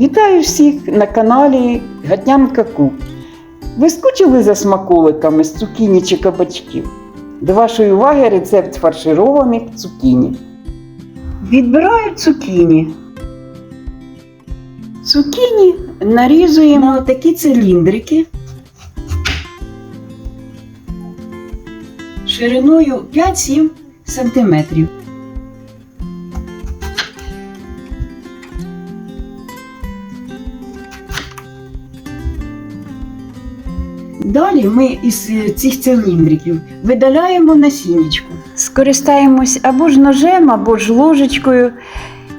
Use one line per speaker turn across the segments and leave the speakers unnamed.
Вітаю всіх на каналі Гатнянка Ку. Ви скучили за смаколиками з цукіні чи кабачків? До вашої уваги рецепт фаршированих цукіні. Відбираю цукіні. Цукіні нарізуємо на такі циліндрики шириною 5-7 см. Далі ми із е, цих циліндриків видаляємо насіннячку. Скористаємось або ж ножем, або ж ложечкою,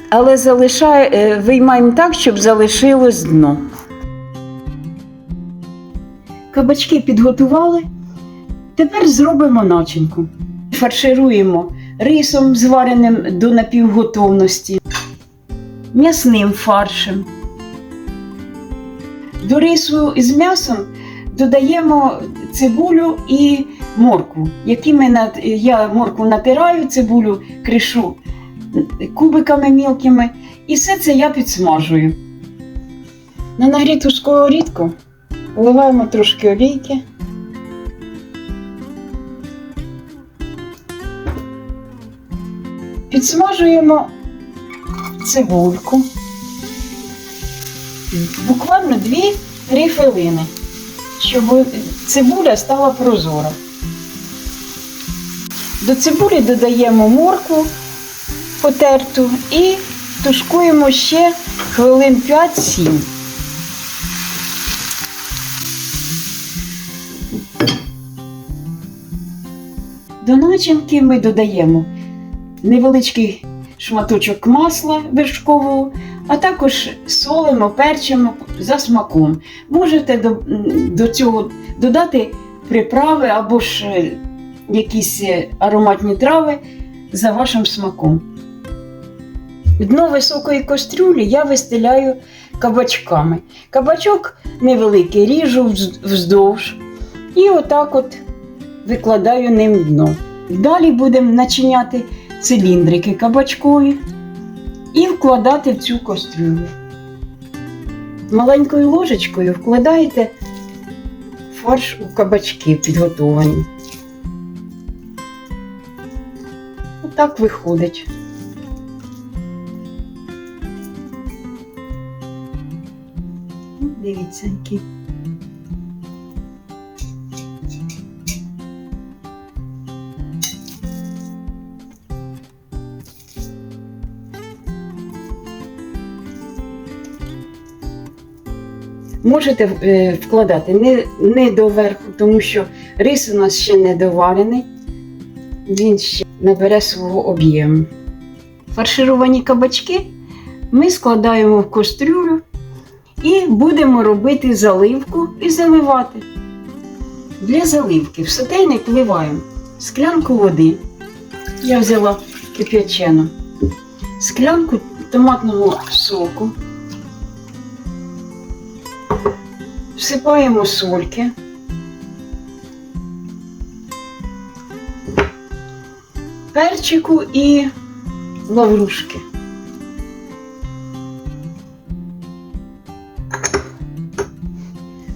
але залишає, е, виймаємо так, щоб залишилось дно. Кабачки підготували. Тепер зробимо начинку. Фаршируємо рисом, звареним до напівготовності, м'ясним фаршем. До рису з м'ясом додаємо цибулю і моркву, які ми нат- я моркву натираю, цибулю кришу кубиками мілкими, і все це я підсмажую. На нагріту сковорідку вливаємо трошки олійки. Підсмажуємо цибульку. Буквально 2-3 хвилини щоб цибуля стала прозора. До цибулі додаємо моркву потерту і тушкуємо ще хвилин 5-7. До начинки ми додаємо невеличкий шматочок масла вершкового, а також солимо, перчимо за смаком. Можете до, до цього додати приправи або ж е, якісь е, ароматні трави за вашим смаком. Дно високої кастрюлі я вистеляю кабачками. Кабачок невеликий, ріжу вздовж і отак от викладаю ним дно. Далі будемо начиняти циліндрики кабачкові і вкладати в цю кастрюлю. Маленькою ложечкою вкладаєте фарш у кабачки підготовані. Отак виходить. Дивіться, який. Можете е, вкладати не, не доверху, тому що рис у нас ще не доварений, він ще набере свого об'єму. Фаршировані кабачки ми складаємо в кастрюлю і будемо робити заливку і заливати. Для заливки в сотейник вливаємо склянку води. Я взяла кип'ячену, склянку томатного соку. Всипаємо сольки. Перчику і лаврушки.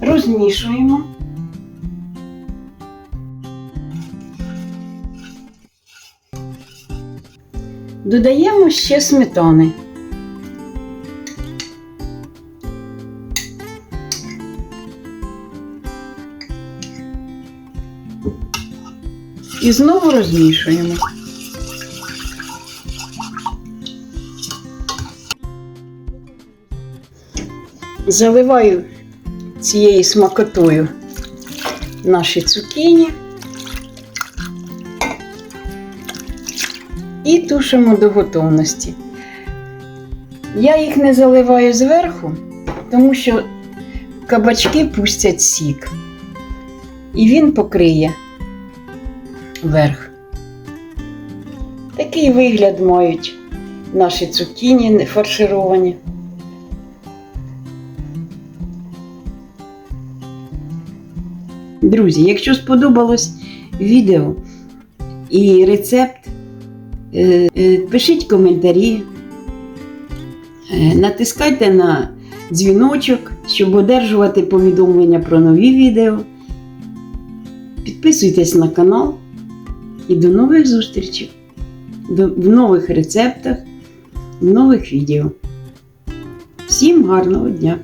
Розмішуємо. Додаємо ще сметани. І знову розмішуємо. Заливаю цією смакотою наші цукіні і тушимо до готовності. Я їх не заливаю зверху, тому що кабачки пустять сік, і він покриє верх. Такий вигляд мають наші цукіні фаршировані. Друзі, якщо сподобалось відео і рецепт, е, е, пишіть коментарі, е, натискайте на дзвіночок, щоб одержувати повідомлення про нові відео. Підписуйтесь на канал і до нових зустрічей в нових рецептах, в нових відео. Всім гарного дня!